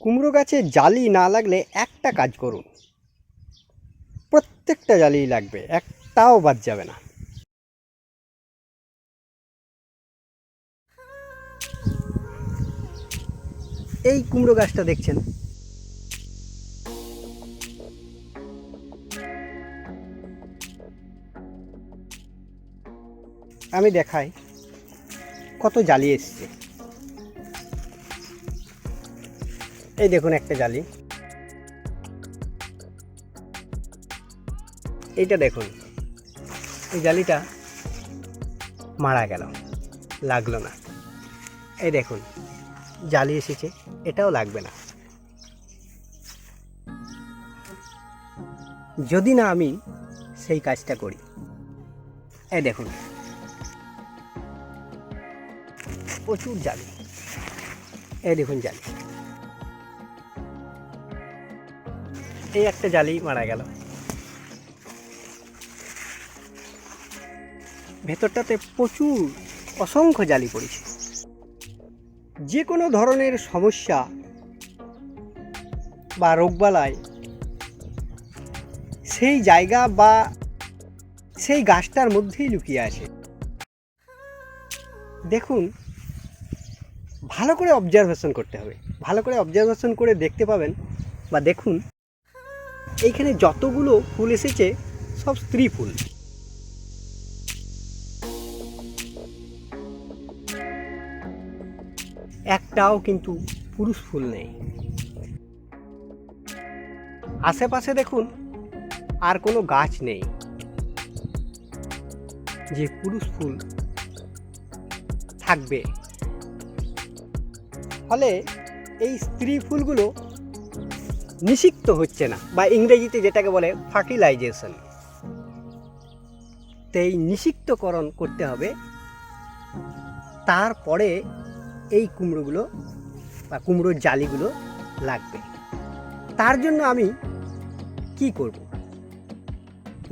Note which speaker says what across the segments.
Speaker 1: কুমড়ো গাছে জালি না লাগলে একটা কাজ করুন। প্রত্যেকটা জালি লাগবে, একটাও বাদ যাবে না। এই কুমড়ো গাছটা দেখছেন? আমি দেখাই কত জালি এসছে। এই দেখুন একটা জালি। এইটা দেখুন, এই জালিটা মারা গেল, লাগল না। এই দেখুন, জালি এসেছে, এটাও লাগবে না। যদি না আমি সেই কাজটা করি, এই দেখুন, প্রচুর জালি। এই দেখুন জালি। এই একটা জালি মারা গেল। ভেতরটাতে প্রচুর অসংখ্য জালি পড়েছে। যে কোনো ধরনের সমস্যা বা রোগবালাই সেই জায়গা বা সেই গাছটার মধ্যেই লুকিয়ে আছে। দেখুন, ভালো করে অবজারভেশন করতে হবে। ভালো করে অবজারভেশন করে দেখতে পাবেন বা দেখুন এইখানে যতগুলো ফুল এসেছে, সব স্ত্রী ফুল। একটাও কিন্তু পুরুষ ফুল নেই। আশেপাশে দেখুন, আর কোনো গাছ নেই। যে পুরুষ ফুল থাকবে। ফলে এই স্ত্রী ফুলগুলো নিষিক্ত হচ্ছে না, বা ইংরেজিতে যেটাকে বলে ফার্টিলাইজেশন। তো এই নিষিক্তকরণ করতে হবে, তারপরে এই কুমড়োগুলো বা কুমড়োর জালিগুলো লাগবে। তার জন্য আমি কি করব?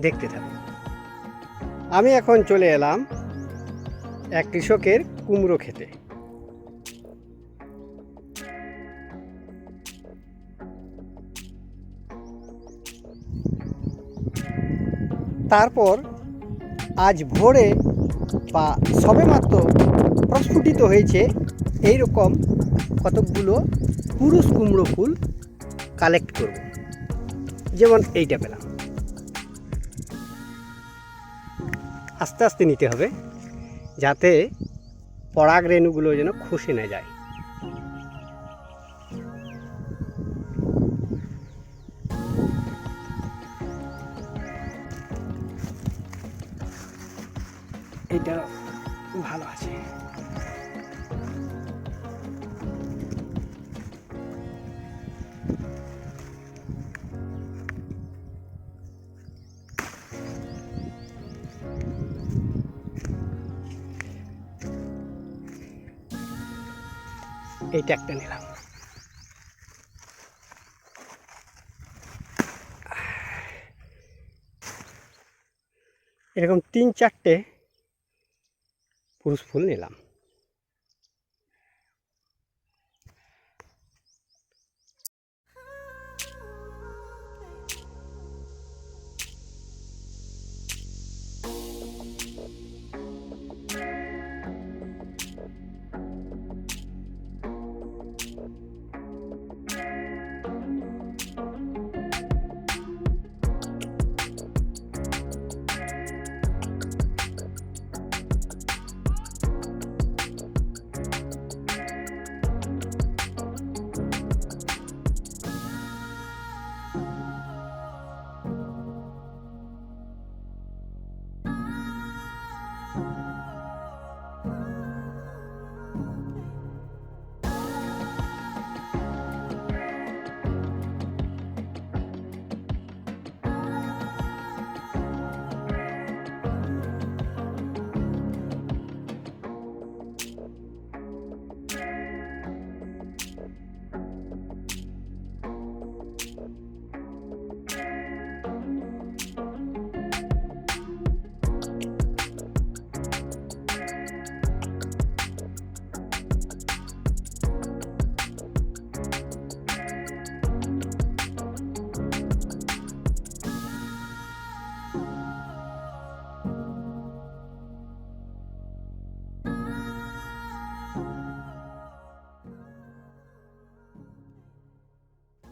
Speaker 1: দেখতে থাকুন। আমি এখন চলে এলাম এক কৃষকের কুমড়ো খেতে। তারপর আজ ভোরে বা সবেমাত্র প্রস্ফুটিত হয়েছে এই রকম কতকগুলো পুরুষ কুমড়ো ফুল কালেক্ট করব। যেমন এইটা পেলাম। আস্তে আস্তে নিতে হবে যাতে পরাগ রেণুগুলো যেন খসে না যায়। এটা ভালো আছে। এইটা একটা নিলাম। এরকম তিন চারটে পুরুষ ফুল নিলাম।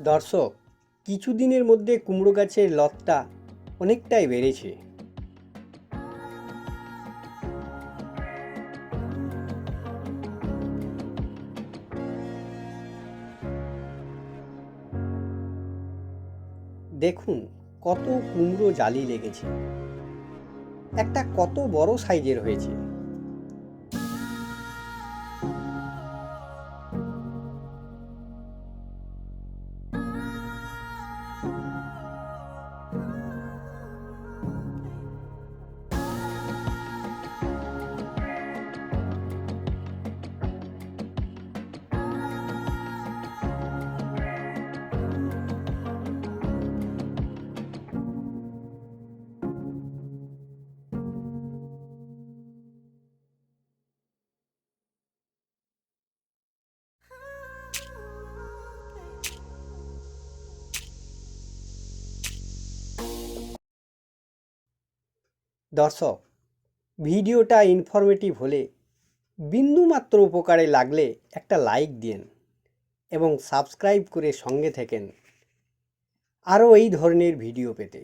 Speaker 1: দর্শক, কিছুদিনের মধ্যে কুমড়ো গাছের লতটা অনেকটাই বেড়েছে। দেখুন, কত কুমড়ো জালি লেগেছে। একটা কত বড় সাইজের হয়েছে। দর্শক, ভিডিওটা ইনফরমেটিভ হলে বিন্দুমাত্র উপকারে লাগলে একটা লাইক দিন এবং সাবস্ক্রাইব করে সঙ্গে থাকেন। আরও এই ধরনের ভিডিও পেতে।